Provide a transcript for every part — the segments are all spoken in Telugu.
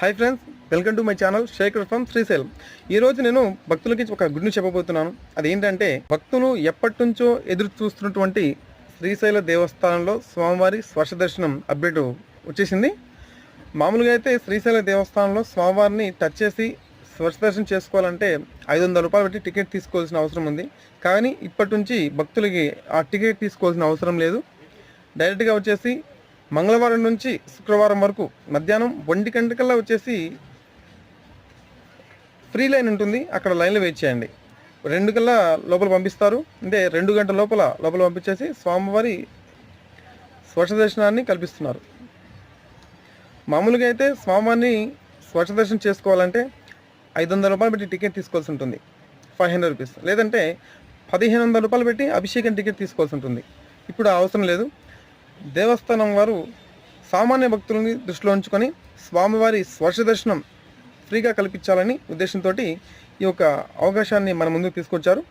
Hi friends welcome to my channel Shekhar from Srisailam. ఈ రోజు నేను భక్తులకి ఒక గుడ్ న్యూస్ చెప్పబోతున్నాను. అదేంటంటే భక్తులు ఎప్పటి నుంచో ఎదురు చూస్తున్నటువంటి శ్రీశైల దేవస్థానంలో స్వామివారి స్పర్శ దర్శనం అప్డేట్ వచ్చేసింది. మామూలుగా అయితే శ్రీశైల దేవస్థానంలో స్వామివారిని టచ్ చేసి స్పర్శ దర్శనం చేసుకోవాలంటే ఐదు వందల రూపాయలు పెట్టి టికెట్ తీసుకోవాల్సిన అవసరం ఉంది. కానీ ఇప్పటి నుంచి భక్తులకి ఆ టికెట్ తీసుకోవాల్సిన అవసరం లేదు. డైరెక్ట్గా వచ్చేసి మంగళవారం నుంచి శుక్రవారం వరకు మధ్యాహ్నం ఒంటి గంటకల్లా వచ్చేసి ఫ్రీ లైన్ ఉంటుంది. అక్కడ లైన్లో వెయిట్ చేయండి. రెండు కల్లా లోపల పంపిస్తారు. అంటే రెండు గంటల లోపల లోపల పంపించేసి స్వామివారి స్వచ్ఛ దర్శనాన్ని కల్పిస్తున్నారు. మామూలుగా అయితే స్వామివారిని స్వచ్ఛ దర్శనం చేసుకోవాలంటే ఐదు వందల రూపాయలు పెట్టి టికెట్ తీసుకోవాల్సి ఉంటుంది. Five hundred rupees. లేదంటే పదిహేను వందల రూపాయలు పెట్టి అభిషేకం టికెట్ తీసుకోవాల్సి ఉంటుంది. ఇప్పుడు అవసరం లేదు. దేవస్థానం వారు సామాన్య భక్తులని దృష్టిలో ఉంచుకొని స్వామివారి స్వర్శ దర్శనం ఫ్రీగా కల్పించాలని ఉద్దేశంతో ఈ యొక్క అవకాశాన్ని మన ముందుకు తీసుకొచ్చారు.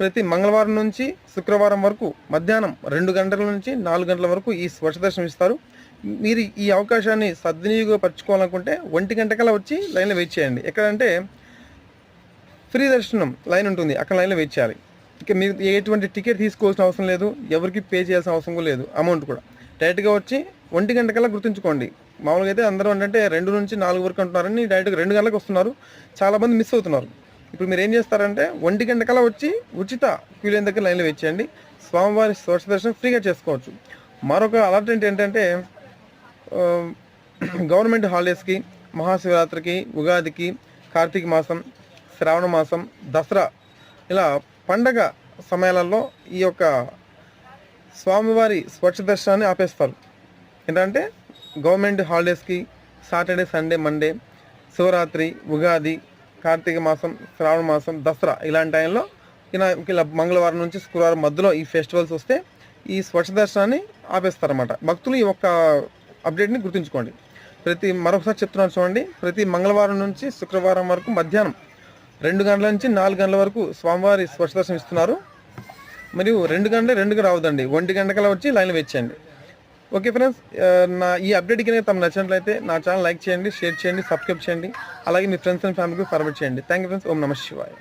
ప్రతి మంగళవారం నుంచి శుక్రవారం వరకు మధ్యాహ్నం రెండు గంటల నుంచి నాలుగు గంటల వరకు ఈ స్పర్శ దర్శనం ఇస్తారు. మీరు ఈ అవకాశాన్ని సద్వినియోగపరచుకోవాలనుకుంటే ఒంటి గంటకల్లా వచ్చి లైన్లో వెయిట్ చేయండి. ఎక్కడంటే ఫ్రీ దర్శనం లైన్ ఉంటుంది. అక్కడ లైన్లో వెయిట్ చేయాలి. ఇక మీరు ఎటువంటి టికెట్ తీసుకోవాల్సిన అవసరం లేదు. ఎవరికి పే చేయాల్సిన అవసరం కూడా లేదు. అమౌంట్ కూడా. డైరెక్ట్గా వచ్చి ఒంటి గంటకల్లా గుర్తుంచుకోండి. మామూలుగా అయితే అందరూ ఏంటంటే రెండు నుంచి నాలుగు వరకు అంటున్నారని డైరెక్ట్గా రెండు గంటలకు వస్తున్నారు. చాలామంది మిస్ అవుతున్నారు. ఇప్పుడు మీరు ఏం చేస్తారంటే ఒంటి గంటకల్లా వచ్చి ఉచిత క్యూలైన్ దగ్గర లైన్లో వెయిట్ చేయండి స్వామివారి స్పర్శ దర్శనం ఫ్రీగా చేసుకోవచ్చు. మరొక అలర్ట్ ఏంటంటే గవర్నమెంట్ హాలిడేస్కి మహాశివరాత్రికి ఉగాదికి కార్తీక మాసం శ్రావణ మాసం దసరా ఇలా పండగ సమయాలలో ఈ యొక్క స్వామివారి స్వచ్ఛ దర్శనాన్ని ఆపేస్తారు. ఏంటంటే government హాలిడేస్కి Saturday Sunday Monday Shivaratri Ugadi Karthika మాసం శ్రావణ మాసం దసరా ఇలాంటి టైంలో ఇలా మంగళవారం నుంచి శుక్రవారం మధ్యలో ఈ ఫెస్టివల్స్ వస్తే ఈ స్వచ్ఛ దర్శనాన్ని ఆపేస్తారన్నమాట. భక్తులు ఈ ఒక్క అప్డేట్ని గుర్తుంచుకోండి. ప్రతి మరొకసారి చెప్తున్నాను చూడండి ప్రతి మంగళవారం నుంచి శుక్రవారం వరకు మధ్యాహ్నం రెండు గంటల నుంచి నాలుగు గంటల వరకు స్వామివారి స్వచ్ఛ దర్శనం ఇస్తున్నారు మరియు రెండు గంటల రెండుగా రావద్దండి. ఒంటి గంటకల్లా వచ్చి లైన్లో వేయండి ఓకే ఫ్రెండ్స్ నా ఈ అప్డేట్ కనుక తమ నచ్చినట్లయితే నా ఛానల్ లైక్ చేయండి షేర్ చేయండి సబ్స్క్రైబ్ చేయండి. అలాగే మీ ఫ్రెండ్స్ అండ్ ఫ్యామిలీకి ఫార్వర్డ్ చేయండి. థ్యాంక్ యూ ఫ్రెండ్స్ ఓం నమ శివాయ్.